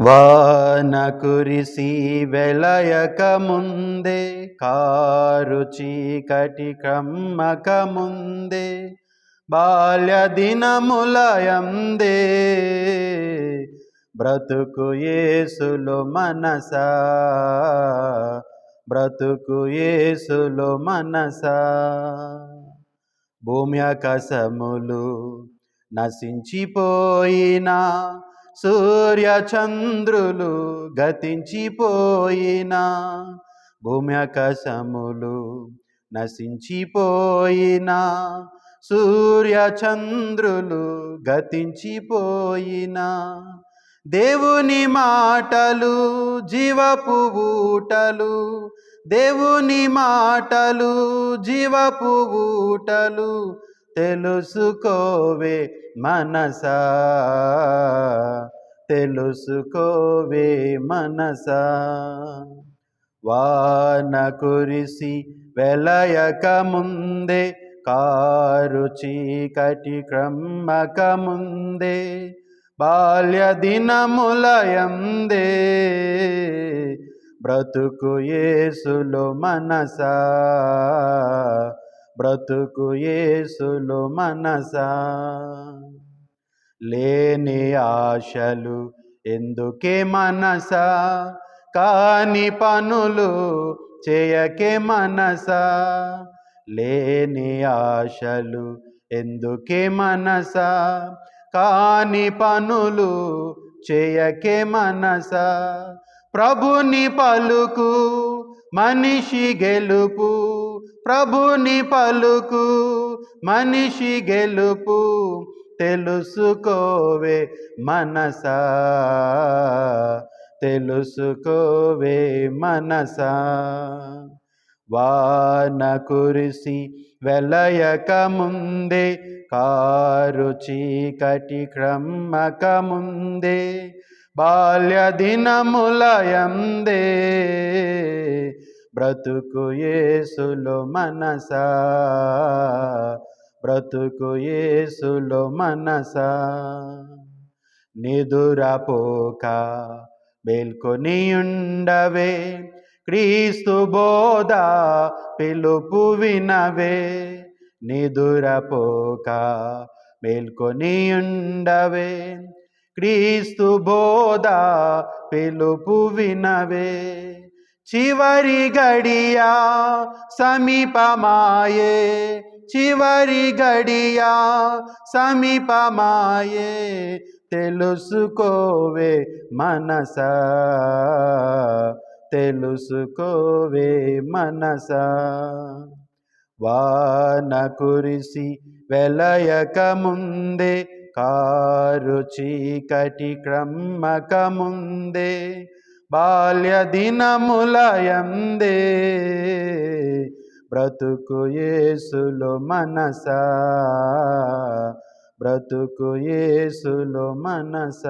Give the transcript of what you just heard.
వాన కురిసి వెలయక ముందే కారు చీకటి కమ్మక ముందే బాల్య దినములయందే బ్రతుకు ఏసులు మనసా బ్రతుకు ఏసులు మనసా. భూమి ఆకాశములు నశించిపోయినా సూర్య చంద్రులు గతించిపోయినా భూమి ఆకాశములు నశించిపోయినా సూర్య చంద్రులు గతించిపోయినా. దేవుని మాటలు జీవపు ఊటలు దేవుని మాటలు జీవపు ఊటలు తెలుసుకోవే మనసా. తెలుసుకోవే మనసా. వాన కురిసి వెలయక ముందే కారు చీకటి క్రమ్మక ముందే బాల్య దినములయందే బ్రతుకు ఏసులు మనసా. బ్రతుకు ఏసులు మనసా. లేని ఆశలు ఎందుకే మనస? కాని పనులు చేయకే మనస? లేని ఆశలు ఎందుకే మనస? కాని పనులు చేయకే మనస? ప్రభుని పలుకు మనిషి గెలుపు. ప్రభుని పలుకు మనిషి గెలుపు. తెలుసుకోవే మనసా. తెలుసుకోవే మనసా. వాన కురిసి వెలయక ముందే కారు చీకటి క్రమ్మక ముందే బాల్య దినములయందే బ్రతుకు ఏసులు మనసా. బ్రతుకు యేసులో మనసా నిదురపోక మేల్కొని ఉండవే క్రీస్తు బోధ పిలుపు వినవే. నిదురపోక మేల్కొని ఉండవే క్రీస్తు బోధ పిలుపు వినవే. చివరి గడియా సమీపమాయే. చివరి గడియా సమీపమాయే. తెలుసుకోవే మనస. తెలుసుకోవే మనసా. వాన కురిసి వెలయక ముందే కారు చీకటి క్రమ్మక ముందే బాల్య దినములయందే బ్రతుకు యేసులో మనస బ్రతుకు యేసులో మనస.